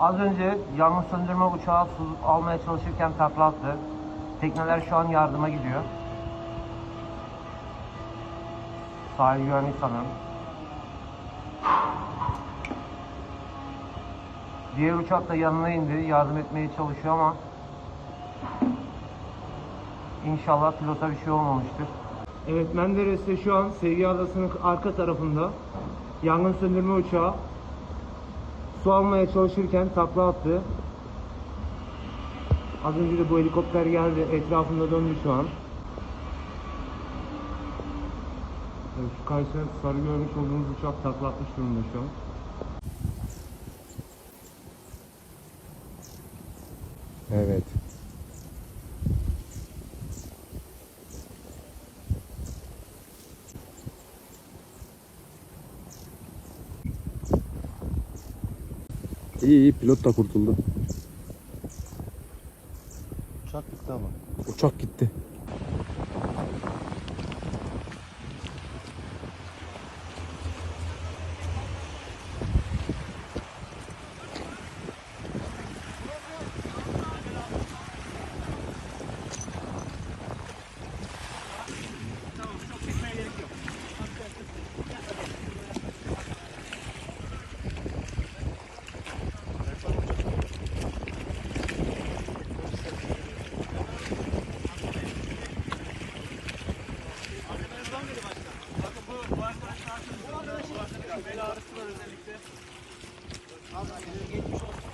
Az önce yangın söndürme uçağı su almaya çalışırken takla attı. Tekneler şu an yardıma gidiyor. Sahil güvenlik sanırım. Diğer uçak da yanına indi. Yardım etmeye çalışıyor ama İnşallah pilota bir şey olmamıştır. Evet Menderes'te şu an Sevgi Adası'nın arka tarafında yangın söndürme uçağı su almaya çalışırken takla attı. Az önce de bu helikopter geldi. Etrafında döndü şu an. Evet, şu karşıda sarı görmüş olduğunuz uçak takla atmış durumda şu an. Evet. İyi iyi pilot da kurtuldu. Uçak gitti ama. Uçak gitti. Bel ağrısı var özellikle. Geçmiş olsun.